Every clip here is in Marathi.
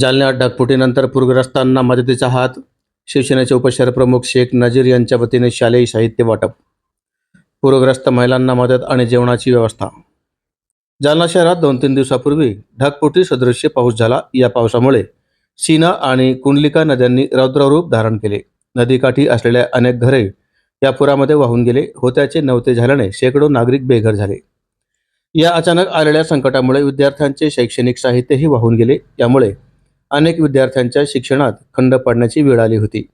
जालन्यात ढगफुटीनंतर पूरग्रस्तांना मदतीचा हात शिवसेनेचे उपशहरप्रमुख शेख नजीर यांच्या वतीने शालेय साहित्य वाटप पूरग्रस्त महिलांना मदत आणि जेवणाची व्यवस्था. जालना शहरात दोन तीन दिवसापूर्वी ढगफुटी सदृश्य पाऊस झाला. या पावसामुळे सीना आणि कुंडलिका नद्यांनी रौद्ररूप धारण केले. नदीकाठी असलेल्या अनेक घरे या पुरामध्ये वाहून गेले. होत्याचे नव्हते झाल्याने शेकडो नागरिक बेघर झाले. या अचानक आलेल्या संकटामुळे विद्यार्थ्यांचे शैक्षणिक साहित्यही वाहून गेले. यामुळे अनेक विद्यार्थ्यांच्या शिक्षणात खंड पडण्याची वेळ आली होती.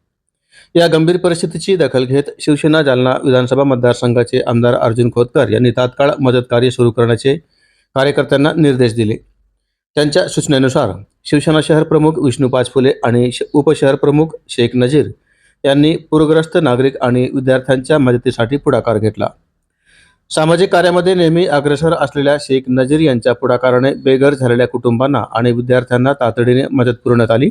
या गंभीर परिस्थितीची दखल घेत शिवसेना जालना विधानसभा मतदारसंघाचे आमदार अर्जुन खोतकर यांनी तात्काळ मदत कार्य सुरू करण्याचे कार्यकर्त्यांना निर्देश दिले. त्यांच्या सूचनेनुसार शिवसेना शहर प्रमुख विष्णू पाचफुले आणि श- उपशहर प्रमुख शेख नजीर यांनी पूरग्रस्त नागरिक आणि विद्यार्थ्यांच्या मदतीसाठी पुढाकार घेतला. सामाजिक कार्यामध्ये नेहमी अग्रेसर असलेल्या शेख नजीर यांच्या पुढाकाराने बेघर झालेल्या कुटुंबांना आणि विद्यार्थ्यांना तातडीने मदत पुरवण्यात आली.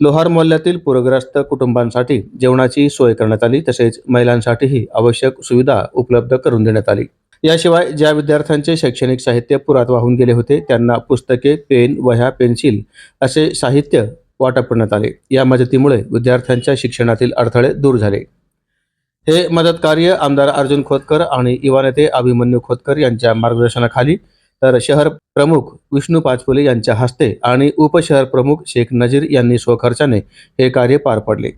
लोहार मोहल्ल्यातील पूरग्रस्त कुटुंबांसाठी जेवणाची सोय करण्यात आली तसेच महिलांसाठीही आवश्यक सुविधा उपलब्ध करून देण्यात आली. याशिवाय ज्या विद्यार्थ्यांचे शैक्षणिक साहित्य पुरात वाहून गेले होते त्यांना पुस्तके पेन वह्या पेन्सिल असे साहित्य वाटप करण्यात आले. या मदतीमुळे विद्यार्थ्यांच्या शिक्षणातील अडथळे दूर झाले. हे मदत कार्य आमदार अर्जुन खोतकर आणि युवा नेते अभिमन्यू खोतकर यांच्या मार्गदर्शनाखाली तर शहर प्रमुख विष्णू पाचपुले यांच्या हस्ते आणि उपशहर प्रमुख शेख नजीर यांनी स्वखर्चाने हे कार्य पार पडले.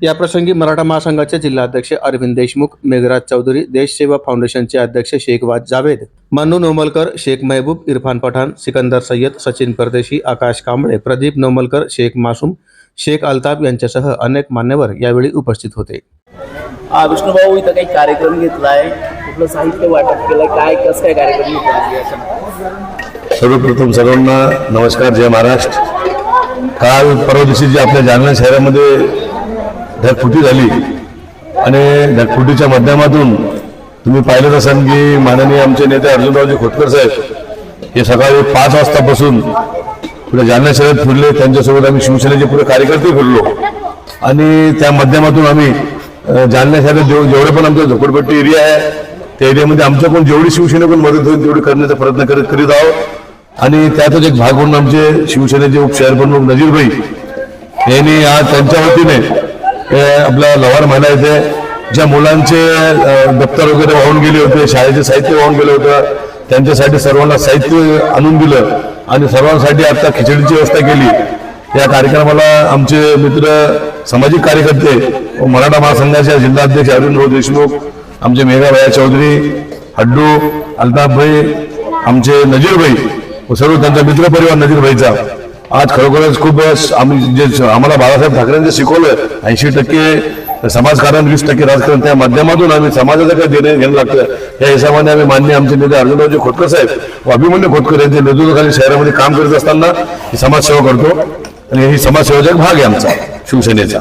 याप्रसंगी मराठा महासंघाचे जिल्हाध्यक्ष अरविंद देशमुख मेघराज चौधरी देश सेवा फाउंडेशनचे अध्यक्ष शेख वाज जावेद मन्नू नोमलकर शेख महबूब इरफान पठाण सिकंदर सय्यद सचिन परदेशी आकाश कांबळे प्रदीप नोमलकर शेख मासूम शेख अल्ताफ यांच्यासह अनेक मान्यवर यावेळी उपस्थित होते. विष्णूभाऊ इथं काही कार्यक्रम घेतला आहे कुठलं साहित्य वाटप केलंय? काय कसं काय कार्यक्रम घेतला सर्वप्रथम सर्वांना नमस्कार जय महाराष्ट्र. काल परवा दिवशी जी आपल्या जालना शहरामध्ये ढगफुटी झाली आणि ढगफुटीच्या माध्यमातून तुम्ही पाहिलं असाल की माननीय आमचे नेते अर्जुनरावजी खोतकर साहेब हे सकाळी पाच वाजतापासून पुढे जालना शहरात फिरले. त्यांच्यासोबत आम्ही शिवसेनेचे पुढे कार्यकर्ते फिरलो. आणि त्या माध्यमातून आम्ही जालना शहरात जेवढे पण आमचा झोपडपट्टी एरिया आहे त्या एरियामध्ये आमच्याकडून जेवढी शिवसेनेकडून मदत होईल तेवढी करण्याचा प्रयत्न करत करीत आहोत. आणि त्यातच एक भाग म्हणून आमचे शिवसेनेचे उपशहर प्रमुख नजीरभाई यांनी आज त्यांच्या वतीने आपला लवार महिला येथे ज्या मुलांचे दप्तर वगैरे वाहून गेले होते शाळेचे साहित्य वाहून गेलं होतं त्यांच्यासाठी सर्वांना साहित्य आणून दिलं आणि सर्वांसाठी आता खिचडीची व्यवस्था केली. या कार्यक्रमाला आमचे मित्र सामाजिक कार्यकर्ते व मराठा महासंघाच्या जिल्हाध्यक्ष अरविंद देशमुख आमचे मेघाभाई चौधरी हड्डू अल्ताफभाई आमचे नजीरभाई व सर्व त्यांचा मित्रपरिवार नजीरभाईचा. आज खरोखरच खूप आम्ही जे आम्हाला बाळासाहेब ठाकरेंनी जे शिकवलं ऐंशी टक्के समाजकारण वीस टक्के राजकारण त्या माध्यमातून आम्ही समाजाचं काय देणं घेणं लागतं. या हिशोबाने आम्ही मान्य आमचे नेते अर्जुनरावजी खोतकर साहेब व अभिमन्यू खोतकर यांच्या नेतृत्वाखाली शहरामध्ये काम करत असताना ही समाजसेवा करतो. आणि ही समाजसेवेचा एक भाग आहे आमचा शिवसेनेचा.